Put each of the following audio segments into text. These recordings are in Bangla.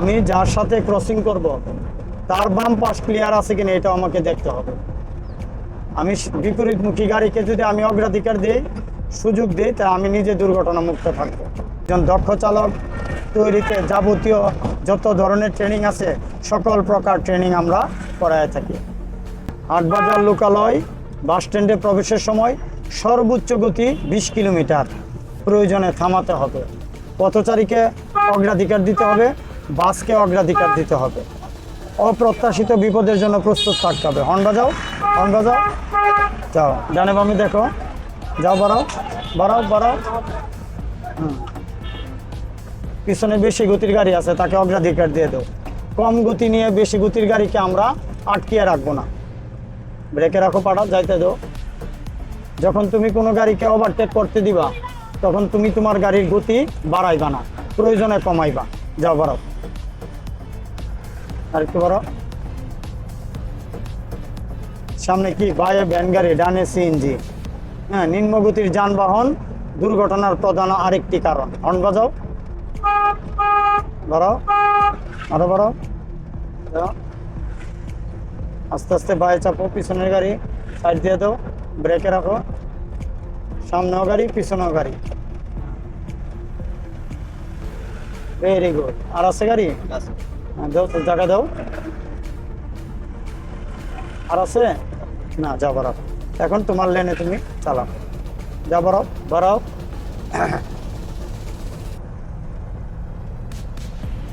আমি যার সাথে ক্রসিং করব, তার বাম পাশ ক্লিয়ার আছে কিনা এটা আমাকে দেখতে হবে। আমি বিপরীতমুখী গাড়িকে যদি আমি অগ্রাধিকার দিই, সুযোগ দিই, তা আমি নিজে দুর্ঘটনা মুক্ত থাকব। একজন দক্ষ চালক, তৈরিতে যাবতীয় যত ধরনের ট্রেনিং আছে, সকল প্রকার ট্রেনিং আমরা করায় থাকি। হাটবাজার লোকালয় বাস স্ট্যান্ডে প্রবেশের সময় সর্বোচ্চ গতি বিশ কিলোমিটার। প্রয়োজনে থামাতে হবে। পথচারীকে অগ্রাধিকার দিতে হবে। বাসকে অগ্রাধিকার দিতে হবে। অপ্রত্যাশিত বিপদের জন্য প্রস্তুত থাকতে হবে। হর্ন বাজাও হর্ন বাজাও যাও। ডানে আমি দেখো। যাও, বাড়াও বাড়াও বাড়াও। পিছনে বেশি গতির গাড়ি আছে, তাকে অগ্রাধিকার দিয়ে দাও। কম গতি নিয়ে বেশি গতির গাড়িকে আমরা আটকিয়ে রাখব না। ব্রেকে রাখো পাড়া, যাইতে দাও। যখন তুমি কোনো গাড়িকে ওভারটেক করতে দিবা, তখন তুমি তোমার গাড়ির গতি বাড়াইবা না, প্রয়োজনে কমাইবা। যাও, বাড়াও। আর বাড়াও সামনে কি? বায়ে ভ্যান গাড়ি, ডানে সিএনজি। হ্যাঁ নিম্নগতির যানবাহন, দুর্ঘটনার প্রধান আরেকটি কারণ। হর্ন বাজাও। বাড়াও আরও যাও। আস্তে আস্তে বায়ে চাপো, পিছনের গাড়ি সাইড দিয়ে দাও, ব্রেকে রাখো। সামনেও গাড়ি, পিছনেও গাড়ি। ভেরি গুড আর আছে গাড়ি? দাও তো জায়গা দাও। আর আছে? না, যা বাড়াও। এখন তোমার লেনে তুমি চালাও। যা বাড়াও বাড়াও।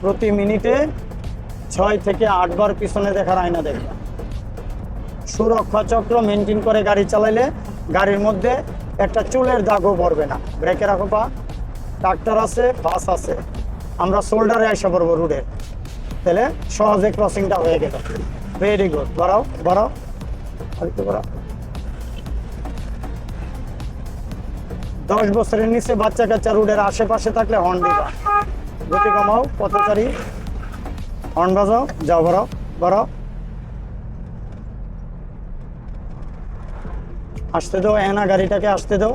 প্রতি মিনিটে ছয় থেকে আটবার পিছনে দেখার আয়না দেখবে। সুরক্ষা চক্র মেনটেন করে গাড়ি চালাইলে গাড়ির মধ্যে একটা চুলের দাগও পড়বে না। ব্রেকে রাখো পা। ট্রাক্টর আছে বাস আছে। আমরা শোল্ডারে এসে পড়ব রুটে তাহলে সহজে ক্রসিংটা হয়ে গেল। ভেরি গুড বাড়াও বাড়াও। আরেকটু বাড়াও। দশ বছরের নিচে বাচ্চা কাচ্চা রুটের আশেপাশে থাকলে হর্ন দিবা। গতি কমাও পথচারী হর্ন বাজাও, যাও বাড়াও বাড়াও। আসতে দাও এনা গাড়িটাকে আসতে দাও।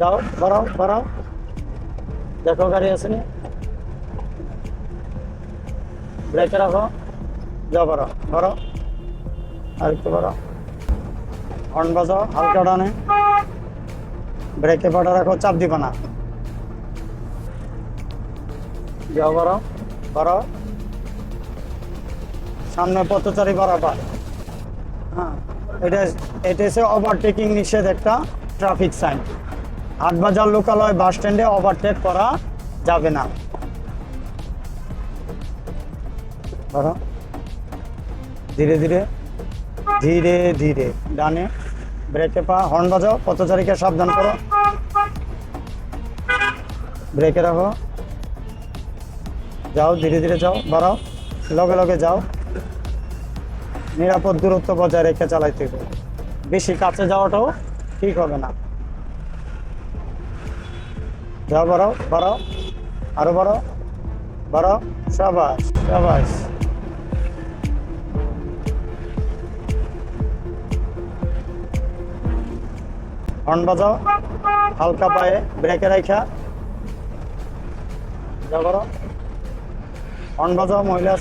যাও, বাড়াও বাড়াও। দেখো গাড়ি আছে নি? ব্রেকে রাখো, যাও বাড়াও বাড়াও আর একটু বাড়াও হর্ন বাজাও, হালকা ডানে ব্রেকে পাটা রাখো, চাপ দিবা না। যাও বাড়াও বাড়াও সামনে পথচারী বাড়াবার হ্যাঁ এটা এটা হচ্ছে ওভারটেকিং নিষেধ একটা ট্রাফিক সাইন হাটবাজার লোকালয় বাস স্ট্যান্ডে ওভারটেক করা যাবে না। ধীরে। ধীরে ধীরে। ধীরে ডানে। ব্রেকে পা। হর্ন বাজাও। পথচারীকে সাবধান করো। ব্রেকে রাখো। যাও, ধীরে ধীরে যাও। বাড়াও। লগে লগে যাও। নিরাপদ দূরত্ব বজায় রেখে চালাইতে বেশি কাছে যাওয়াটাও ঠিক হবে না। যাও, বাড়াও বাড়াও। আরও বাড়াও। বাড়াও। সাবাস সাবাস। হর্ন বাজাও। হালকা পায়ে ব্রেকে রাখা যাও, বাড়াও। হর্ন বাজাও, মহিলা।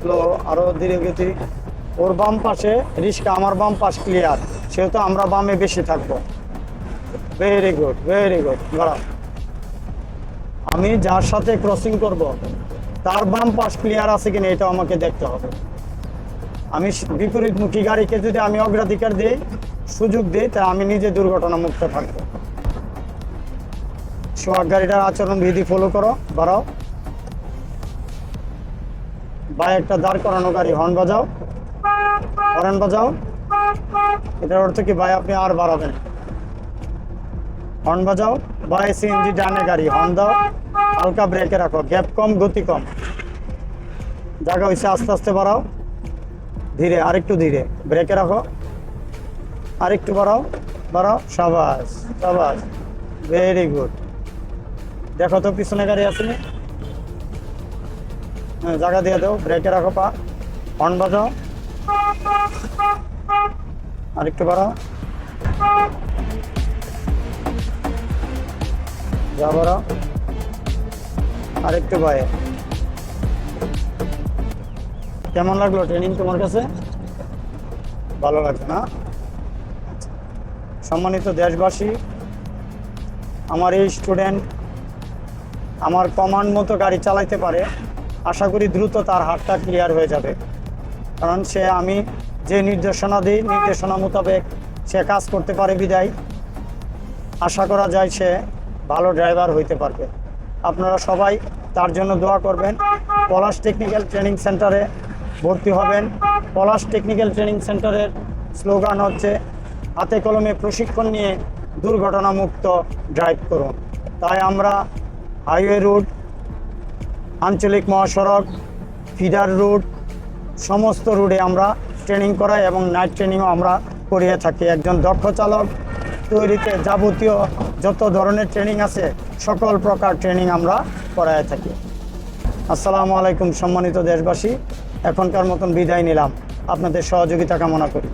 স্লো আরও ধীরে গতি। ওর বাম পাশে, রিস্কা আমার বাম পাশ ক্লিয়ার সেহেতু আমরা বামে বেশি থাকব। ভেরি গুড ভেরি গুড বাড়াও আমি যার সাথে ক্রসিং করব, তার বাম পাশ ক্লিয়ার আছে কিনা এটা আমাকে দেখতে হবে। আমি স- বিপরীতমুখী গাড়িকে যদি আমি অগ্রাধিকার দিই, সুযোগ দিই, তা আমি নিজে দুর্ঘটনা মুক্ত থাকব। সোহাগ গাড়িটার আচরণ বিধি ফলো করো, বাড়াও। বা একটা দাঁড় করানো গাড়ি হর্ন বাজাও। হর্ন বাজাও। এটার অর্থ কি, ভাই, আপনি আর বাড়াবেন। হর্ন বাজাও। বা সিএনজি ডানে গাড়ি হর্ন দাও। হালকা ব্রেকে রাখো গ্যাপ কম, গতি কম। জায়গা হয়েছে আস্তে আস্তে বাড়াও। ধীরে, আরেকটু ধীরে ব্রেকে রাখো। আরেকটু বাড়াও বাড়াও। সাবাস সাবাস। ভেরি গুড দেখো তো, পিছনে গাড়ি আছে নি? হ্যাঁ জায়গা দিয়ে দাও ব্রেকে রাখো পা। হর্ন বাজাও। আরেকটু বাড়াও। যা বাড়াও। আরেকটু বায়ে কেমন লাগল ট্রেনিং তোমার কাছে? ভালো লাগছে না? সম্মানিত দেশবাসী, আমার এই স্টুডেন্ট আমার কমান্ড মতো গাড়ি চালাইতে পারে। আশা করি দ্রুত তার হাতটা ক্লিয়ার হয়ে যাবে। কারণ সে আমি যে নির্দেশনা দিই, নির্দেশনা মোতাবেক সে কাজ করতে পারে বিদায়। আশা করা যায় সে ভালো ড্রাইভার হইতে পারবে। আপনারা সবাই তার জন্য দোয়া করবেন। পলাশ টেকনিক্যাল ট্রেনিং সেন্টারে ভর্তি হবেন। পলাশ টেকনিক্যাল ট্রেনিং সেন্টারের স্লোগান হচ্ছে, হাতে কলমে প্রশিক্ষণ নিয়ে দুর্ঘটনামুক্ত ড্রাইভ করুন। তাই আমরা হাইওয়ে রুট আঞ্চলিক মহাসড়ক, ফিডার রুট, সমস্ত রুটে আমরা ট্রেনিং করাই এবং নাইট ট্রেনিংও আমরা করিয়ে থাকি। একজন দক্ষ চালক, তৈরিতে যাবতীয় যত ধরনের ট্রেনিং আছে, সকল প্রকার ট্রেনিং আমরা করায় থাকি। আসসালামু আলাইকুম সম্মানিত দেশবাসী, এখনকার মতন বিদায় নিলাম। আপনাদের সহযোগিতা কামনা করি।